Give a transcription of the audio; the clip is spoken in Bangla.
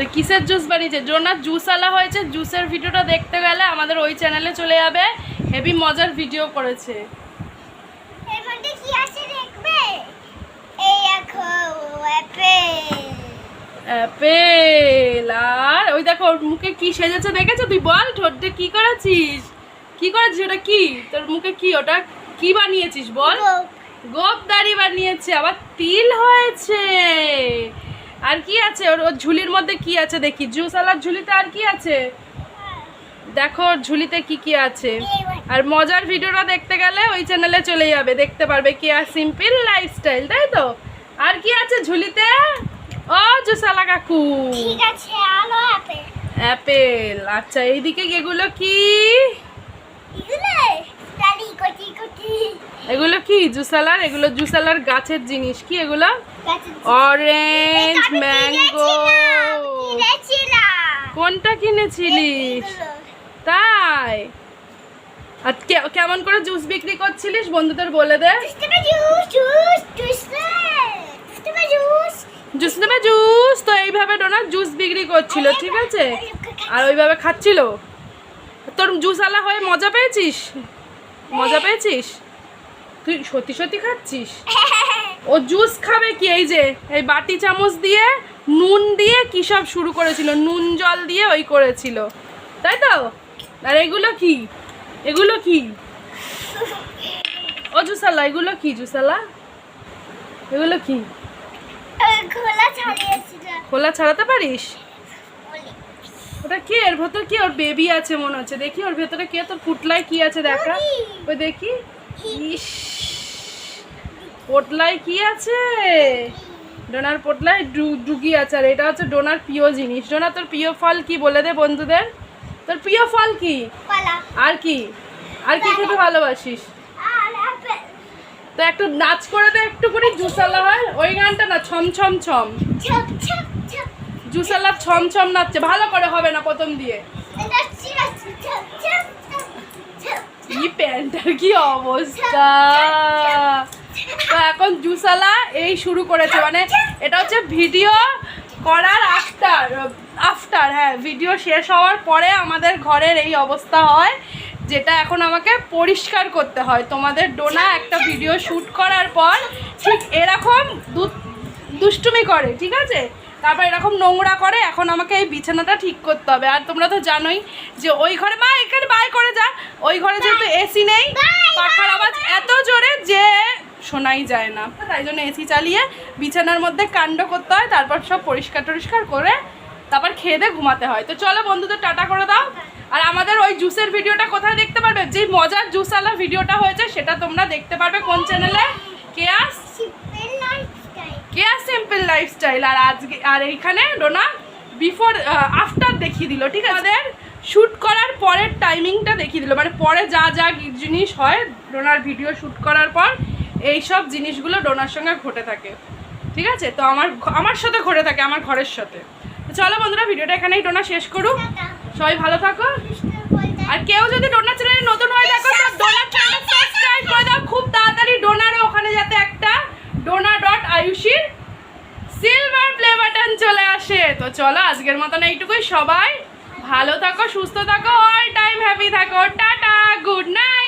যে কিসের জুস বানিয়েছে? ডোনার জুস আলা হয়েছে জুসের ভিডিওটা দেখতে গেলে আমাদের ওই চ্যানেলে চলে যাবে। হেভি মজার ভিডিও করেছে। অ্যাপেল। আর ওই দেখো ওর মুখে কি সেজেছে দেখেছ? তুই বল ঠোঁটে কি করেছিস? কি করেছিস? ওটা কি? তোর মুখে কি? ওটা কি বানিয়েছিস বল? গোপদারি বানিয়েছে আবার তিল হয়েছে। আর কি আছে? ওর ওর ঝুলির মধ্যে কি আছে দেখি? জুস আলার ঝুলিতে আর কি আছে? দেখো ওর ঝুলিতে কি কি আছে। আর মজার ভিডিওটা দেখতে গেলে ওই চ্যানেলে চলে যাবে দেখতে পারবে কি আর সিম্পল লাইফস্টাইল তাই তো? আর কি আছে ঝুলিতে? ও জুসালা কাকু। ঠিক আছে আলো অ্যাপেল অ্যাপেল। আচ্ছা এইদিকে এগুলো কি এগুলো তালি কটি কটি এগুলো কি? জুসালার? এগুলো জুসালার গাছের জিনিস কি? এগুলো অরেঞ্জ ম্যাঙ্গো। কোনটা কিনেছিলিস? তাই। আর কেমন করে জুস বিক্রি করছিলিস? বন্ধুদের বলে দে। জুস নেবে জুস তো এইভাবে ডোনার জুস বিক্রি করছিল ঠিক আছে? আর ওইভাবে খাচ্ছিল? তোর জুস আলা হয়ে মজা পেয়েছিস? মজা পেয়েছিস? তুই সত্যি সত্যি খাচ্ছিস? ও জুস খাবে কি এই যে এই বাটি চামচ দিয়ে নুন দিয়ে কি সব শুরু করেছিল? নুন জল দিয়ে ওই করেছিল। তাই তো? আর এগুলো কি? এগুলো কি? ও জুসালা এগুলো কি জুসালা? এগুলো কি? খোলা ছাড়াতে পারিস? ওটা কি? এর ভেতর কি? ওর বেবি আছে মনে হচ্ছে। দেখি ওর ভেতরে কি? তোর পুটলায় কি আছে দেখা? ওই দেখি। ইস পোটলায় কি আছে? ডোনার পোটলায় ডুগি আছে আর এটা হচ্ছে ডোনার প্রিয় জিনিস। ডোনা তোর প্রিয় ফল কি বলে দে বন্ধুদের? তোর প্রিয় ফল কি? আর কি? আর কি খেতে ভালোবাসিস? তো একটু নাচ করে দে একটু করে জুসালা হয়। ওই গানটা না ছম ছম ছম। জুসালা ছম ছম নাচছে। ভালো করে হবে না প্রথম দিয়ে। ছপ ছপ কি অবস্থা? তো এখন জুসালা এই শুরু করেছে মানে এটা হচ্ছে ভিডিও করার আফটার আফটার হ্যাঁ ভিডিও শেষ হওয়ার পরে আমাদের ঘরের এই অবস্থা হয়, যেটা এখন আমাকে পরিষ্কার করতে হয়। তোমাদের ডোনা একটা ভিডিও শ্যুট করার পর ঠিক এরকম দুষ্টুমি করে, ঠিক আছে? তারপর এরকম নোংরা করে এখন আমাকে এই বিছানাটা ঠিক করতে হবে। আর তোমরা তো জানোই যে ওই ঘরে মা এখানে বাই করে যা। ওই ঘরে যেহেতু এসি নেই পাখার আওয়াজ এত জোরে যে শোনাই যায় না। তাই জন্য এসি চালিয়ে বিছানার মধ্যে কাণ্ড করতে হয় তারপর সব পরিষ্কার টরিষ্কার করে তারপর খেয়ে দিয়ে ঘুমাতে হয়। তো চলো বন্ধুদের টাটা করে দাও। আর আমাদের ওই জুসের ভিডিওটা কোথায় দেখতে পারবে? যেই মজার জুসওয়ালা ভিডিওটা হয়েছে সেটা তোমরা দেখতে পারবে কোন চ্যানেলে কেয়াস কেয়ার সিম্পল লাইফস্টাইল আর আজকে, আর এইখানে ডোনা বিফোর আফটার দেখিয়ে দিল, ঠিক আছে? আমাদের শ্যুট করার পরের টাইমিংটা দেখিয়ে দিল মানে পরে যা যা জিনিস হয় ডোনার ভিডিও শ্যুট করার পর এই সব জিনিসগুলো ডোনার সঙ্গে ঘটে থাকে, ঠিক আছে? তো আমার আমার সাথে ঘটে থাকে, আমার ঘরের সাথে। তো চলো বন্ধুরা ভিডিওটা এখানেই ডোনা শেষ করুক। সবাই ভালো থাকো। আর কেউ যদি ডোনার চ্যানেলে নতুন হয়ে থাকো তো ডোনার চ্যানেল সাবস্ক্রাইব তো চলো আজকের মতন এইটুকুই। সবাই ভালো থাকো, সুস্থ থাকো অল টাইম হ্যাপি থাকো। Tata good night